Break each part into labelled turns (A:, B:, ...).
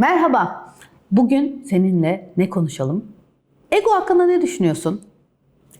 A: Merhaba. Bugün seninle ne konuşalım? Ego hakkında ne düşünüyorsun?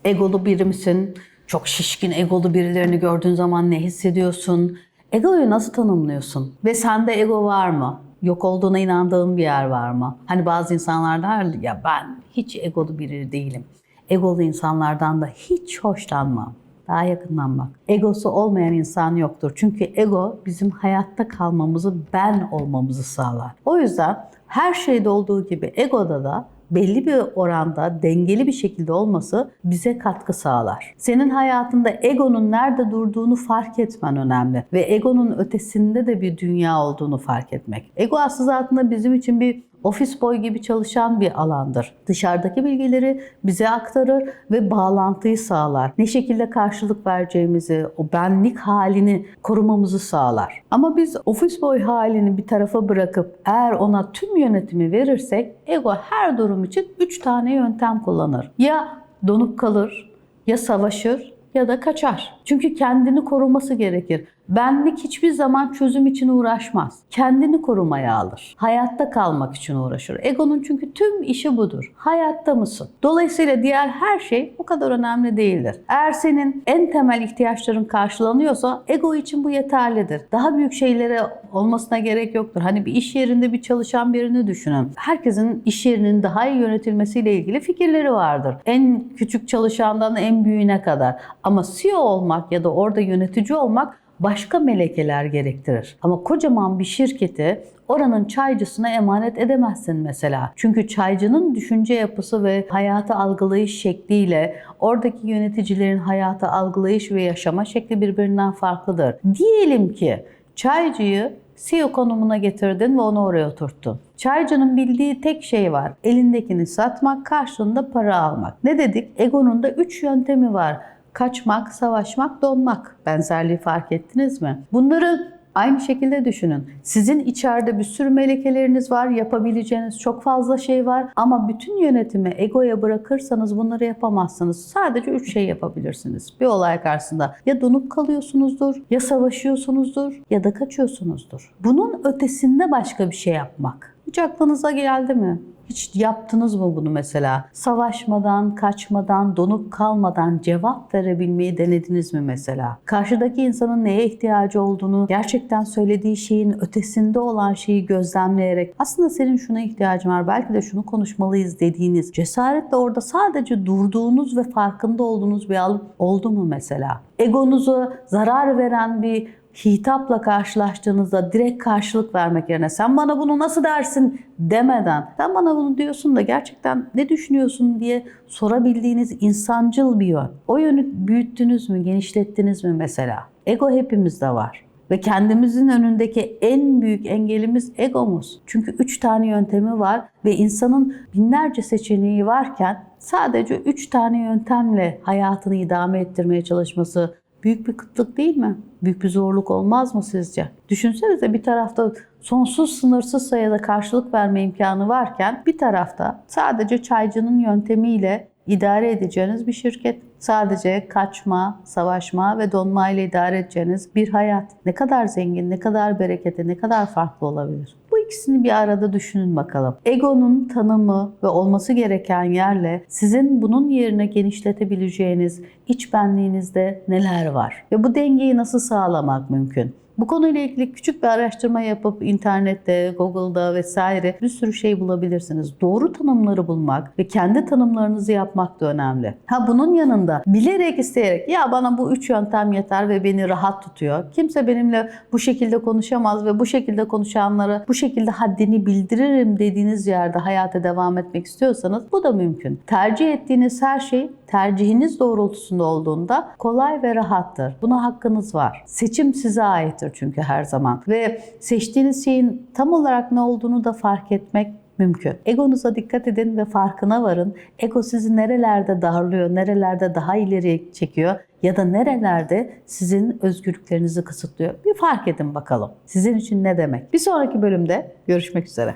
A: Egolu biri misin? Çok şişkin egolu birilerini gördüğün zaman ne hissediyorsun? Egoyu nasıl tanımlıyorsun? Ve sende ego var mı? Yok olduğuna inandığın bir yer var mı? Hani bazı insanlar der ya ben hiç egolu biri değilim. Egolu insanlardan da hiç hoşlanmam. Daha yakından bak. Egosu olmayan insan yoktur. Çünkü ego bizim hayatta kalmamızı, ben olmamızı sağlar. O yüzden her şeyde olduğu gibi egoda da belli bir oranda dengeli bir şekilde olması bize katkı sağlar. Senin hayatında egonun nerede durduğunu fark etmen önemli ve egonun ötesinde de bir dünya olduğunu fark etmek. Ego aslında bizim için bir ofis boy gibi çalışan bir alandır. Dışarıdaki bilgileri bize aktarır ve bağlantıyı sağlar. Ne şekilde karşılık vereceğimizi, o benlik halini korumamızı sağlar. Ama biz ofis boy halini bir tarafa bırakıp eğer ona tüm yönetimi verirsek ego her durum için 3 tane yöntem kullanır. Ya donup kalır, ya savaşır ya da kaçar. Çünkü kendini koruması gerekir. Benlik hiçbir zaman çözüm için uğraşmaz. Kendini korumaya alır. Hayatta kalmak için uğraşır. Egonun çünkü tüm işi budur. Hayatta mısın? Dolayısıyla diğer her şey o kadar önemli değildir. Eğer senin en temel ihtiyaçların karşılanıyorsa ego için bu yeterlidir. Daha büyük şeylere olmasına gerek yoktur. Hani bir iş yerinde bir çalışan birini düşünün. Herkesin iş yerinin daha iyi yönetilmesiyle ilgili fikirleri vardır. En küçük çalışandan en büyüğüne kadar. Ama CEO olmak ya da orada yönetici olmak başka melekeler gerektirir. Ama kocaman bir şirketi oranın çaycısına emanet edemezsin mesela. Çünkü çaycının düşünce yapısı ve hayatı algılayış şekliyle oradaki yöneticilerin hayatı algılayış ve yaşama şekli birbirinden farklıdır. Diyelim ki çaycıyı CEO konumuna getirdin ve onu oraya oturttun. Çaycının bildiği tek şey var. Elindekini satmak, karşılığında para almak. Ne dedik? Egonun da üç yöntemi var. Kaçmak, savaşmak, donmak. Benzerliği fark ettiniz mi? Bunları aynı şekilde düşünün. Sizin içeride bir sürü melekeleriniz var, yapabileceğiniz çok fazla şey var ama bütün yönetimi egoya bırakırsanız bunları yapamazsınız. Sadece üç şey yapabilirsiniz. Bir olay karşısında ya donup kalıyorsunuzdur, ya savaşıyorsunuzdur ya da kaçıyorsunuzdur. Bunun ötesinde başka bir şey yapmak. Hiç aklınıza geldi mi? Hiç yaptınız mı bunu mesela? Savaşmadan, kaçmadan, donup kalmadan cevap verebilmeyi denediniz mi mesela? Karşıdaki insanın neye ihtiyacı olduğunu, gerçekten söylediği şeyin ötesinde olan şeyi gözlemleyerek aslında senin şuna ihtiyacın var, belki de şunu konuşmalıyız dediğiniz, cesaretle orada sadece durduğunuz ve farkında olduğunuz bir alıp oldu mu mesela? Egonuzu zarar veren bir hitapla karşılaştığınızda direkt karşılık vermek yerine sen bana bunu nasıl dersin demeden sen bana bunu diyorsun da gerçekten ne düşünüyorsun diye sorabildiğiniz insancıl bir yön. O yönü büyüttünüz mü, genişlettiniz mi mesela? Ego hepimizde var. Ve kendimizin önündeki en büyük engelimiz egomuz. Çünkü üç tane yöntemi var ve insanın binlerce seçeneği varken sadece üç tane yöntemle hayatını idame ettirmeye çalışması büyük bir kıtlık değil mi? Büyük bir zorluk olmaz mı sizce? Düşünsenize bir tarafta sonsuz sınırsız sayıda karşılık verme imkanı varken bir tarafta sadece çaycının yöntemiyle idare edeceğiniz bir şirket. Sadece kaçma, savaşma ve donma ile idare edeceğiniz bir hayat. Ne kadar zengin, ne kadar bereketli, ne kadar farklı olabilir? İkisini bir arada düşünün bakalım. Egonun tanımı ve olması gereken yerle sizin bunun yerine genişletebileceğiniz iç benliğinizde neler var? Ve bu dengeyi nasıl sağlamak mümkün? Bu konuyla ilgili küçük bir araştırma yapıp internette, Google'da vesaire bir sürü şey bulabilirsiniz. Doğru tanımları bulmak ve kendi tanımlarınızı yapmak da önemli. Ha bunun yanında bilerek isteyerek ya bana bu üç yöntem yeter ve beni rahat tutuyor. Kimse benimle bu şekilde konuşamaz ve bu şekilde konuşanlara bu şekilde haddini bildiririm dediğiniz yerde hayata devam etmek istiyorsanız bu da mümkün. Tercih ettiğiniz her şey tercihiniz doğrultusunda olduğunda kolay ve rahattır. Buna hakkınız var. Seçim size aittir çünkü her zaman. Ve seçtiğiniz şeyin tam olarak ne olduğunu da fark etmek mümkün. Egonuza dikkat edin ve farkına varın. Ego sizi nerelerde darlıyor, nerelerde daha ileri çekiyor ya da nerelerde sizin özgürlüklerinizi kısıtlıyor. Bir fark edin bakalım. Sizin için ne demek? Bir sonraki bölümde görüşmek üzere.